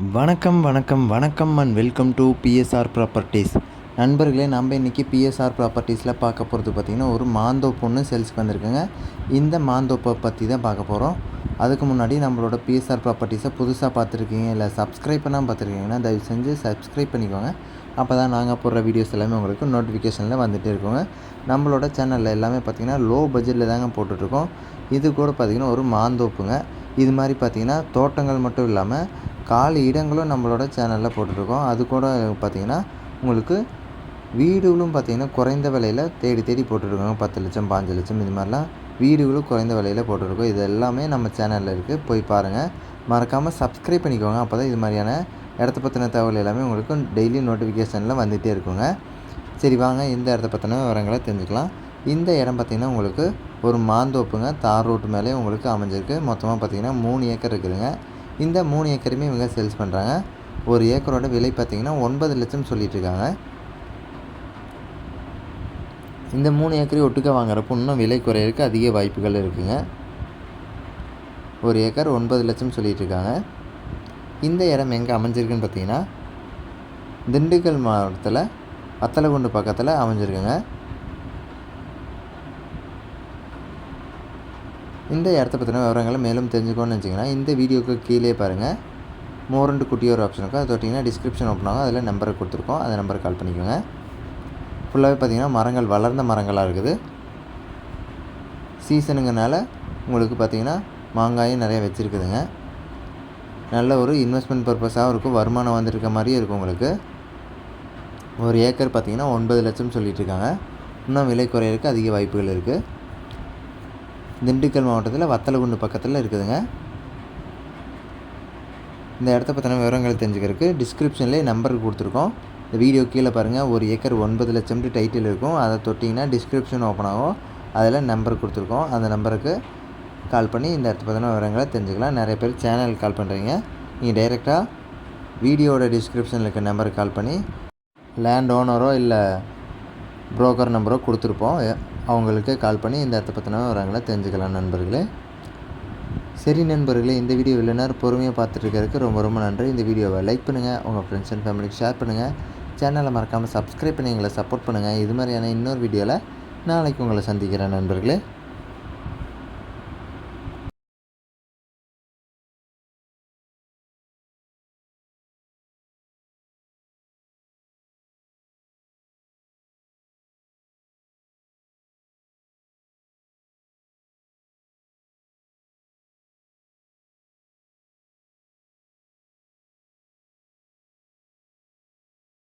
வணக்கம் வணக்கம் வணக்கம் and welcome to PSR properties நண்பர்களே நம்ம இன்றைக்கி பிஎஸ்ஆர் ப்ராப்பர்ட்டிஸில் பார்க்க போகிறது பார்த்திங்கன்னா ஒரு மாந்தோப்பு ஒன்று சேல்ஸ்க்கு வந்திருக்குங்க. இந்த மாந்தோப்பை பற்றி தான் பார்க்க போகிறோம் அதுக்கு முன்னாடி நம்மளோட பிஎஸ்ஆர் ப்ராப்பர்ட்டிஸை புதுசாக பார்த்துருக்கீங்க இல்லை சப்ஸ்கிரைப் பண்ணாமல் பார்த்துருக்கீங்கன்னா தயவு செஞ்சு சப்ஸ்கிரைப் பண்ணிக்கோங்க. அப்போ தான் நாங்கள் போடுற வீடியோஸ் எல்லாமே உங்களுக்கு நோட்டிஃபிகேஷனில் வந்துகிட்டே இருக்கோங்க. நம்மளோட சேனலில் எல்லாமே பார்த்திங்கன்னா லோ பட்ஜெட்டில் தாங்க போட்டுட்ருக்கோம். இது கூட பார்த்திங்கன்னா ஒரு மாந்தோப்புங்க. இது மாதிரி பார்த்திங்கன்னா தோட்டங்கள் மட்டும் இல்லாமல் காலி இடங்களும் நம்மளோட சேனலில் போட்டிருக்கோம் அது கூட பார்த்திங்கன்னா உங்களுக்கு வீடுகளும் பார்த்திங்கன்னா குறைந்த விலையில் தேடி தேடி போட்டுருக்கோம் பத்து லட்சம் பாஞ்சு லட்சம் இது மாதிரிலாம் வீடுகளும் குறைந்த விலையில் போட்டிருக்கோம் இது எல்லாமே நம்ம சேனலில் இருக்குது போய் பாருங்கள் மறக்காமல் சப்ஸ்கிரைப் பண்ணிக்கோங்க. அப்போ தான் இது மாதிரியான இடத்த பற்றின தகவல் எல்லாமே உங்களுக்கு டெய்லி நோட்டிஃபிகேஷனில் வந்துகிட்டே இருக்குங்க. சரி வாங்க. இந்த இடத்த பற்றின விவரங்களை தெரிஞ்சுக்கலாம். இந்த இடம் பார்த்திங்கன்னா உங்களுக்கு ஒரு மாந்தோப்புங்க. தார் ரோட்டு மேலே உங்களுக்கு அமைஞ்சிருக்கு. மொத்தமாக பார்த்திங்கன்னா மூணு ஏக்கர் இருக்குதுங்க. இந்த மூணு ஏக்கருமே இவங்க சேல்ஸ் பண்ணுறாங்க ஒரு ஏக்கரோட விலை பார்த்திங்கன்னா ஒன்பது லட்சம் சொல்லிகிட்ருக்காங்க இந்த மூணு ஏக்கரையும் ஒட்டுக்க வாங்குறப்போ இன்னும் விலை குறையிறதுக்கு அதிக வாய்ப்புகள் இருக்குதுங்க ஒரு ஏக்கர் ஒன்பது லட்சம் சொல்லிகிட்ருக்காங்க இந்த இடம் எங்கே அமைஞ்சிருக்குன்னு பார்த்தீங்கன்னா திண்டுக்கல் மாவட்டத்தில் அத்தலகுண்டு பக்கத்தில் அமைஞ்சிருக்குங்க. இந்த இடத்த பற்றின விவரங்களை மேலும் தெரிஞ்சுக்கணும்னு வச்சிங்கன்னா இந்த வீடியோக்கு கீழே பாருங்கள் மோரண்டு குட்டி ஒரு ஆப்ஷன் இருக்கும் அது தொட்டிங்கன்னா டிஸ்கிரிப்ஷன் ஓப்பன் ஆகும். அதில் நம்பரை கொடுத்துருக்கோம். அந்த நம்பரை கால் பண்ணிக்கோங்க. ஃபுல்லாகவே பார்த்திங்கன்னா மரங்கள் வளர்ந்த மரங்களாக இருக்குது. சீசனுங்கனால உங்களுக்கு பார்த்திங்கன்னா மாங்காயும் நிறைய வச்சுருக்குதுங்க. நல்ல ஒரு இன்வெஸ்ட்மெண்ட் பர்பஸாகவும் இருக்கும். வருமானம் வந்துருக்க மாதிரியும் இருக்கும் உங்களுக்கு. ஒரு ஏக்கர் பார்த்திங்கன்னா ஒன்பது லட்சம் சொல்லிகிட்ருக்காங்க இன்னும் விலை குறையிறதுக்கு அதிக வாய்ப்புகள் இருக்குது திண்டுக்கல் மாவட்டத்தில் வத்தலகுண்டு பக்கத்தில் இருக்குதுங்க. இந்த இடத்த பற்றின விவரங்கள் தெரிஞ்சுக்கிறதுக்கு டிஸ்கிரிப்ஷன்லேயே நம்பர் கொடுத்துருக்கோம். இந்த வீடியோ கீழே பாருங்கள் ஒரு ஏக்கர் ஒன்பது லட்சம்ட்டு டைட்டில் இருக்கும். அதை தொட்டிங்கன்னா டிஸ்கிரிப்ஷன் ஓப்பன் ஆகும். அதில் நம்பர் கொடுத்துருக்கோம். அந்த நம்பருக்கு கால் பண்ணி இந்த இடத்த பற்றின விவரங்களை தெரிஞ்சுக்கலாம். நிறைய பேர் சேனல் கால் பண்ணுறீங்க நீங்கள் டைரெக்டாக வீடியோட டிஸ்கிரிப்ஷனில் இருக்க நம்பருக்கு கால் பண்ணி லேண்ட் ஓனரோ இல்லை புரோக்கர் நம்பரோ கொடுத்துருப்போம். அவங்களுக்கு கால் பண்ணி இந்த இடத்த பற்றின விவரங்களை தெரிஞ்சுக்கலாம் நண்பர்களே. சரி நண்பர்களே இந்த வீடியோ இவ்வளோ நேரம் பொறுமையாக பார்த்துட்டு ரொம்ப ரொம்ப நன்றி. இந்த வீடியோவை லைக் பண்ணுங்கள் உங்கள் ஃப்ரெண்ட்ஸ் அண்ட் ஃபேமிலிக்கு ஷேர் பண்ணுங்கள் சேனலை மறக்காமல் சப்ஸ்கிரைப் பண்ணி எங்களை சப்போர்ட் பண்ணுங்கள் இது மாதிரியான இன்னொரு வீடியோவில் நாளைக்கு உங்களை சந்திக்கிறேன் நண்பர்களே.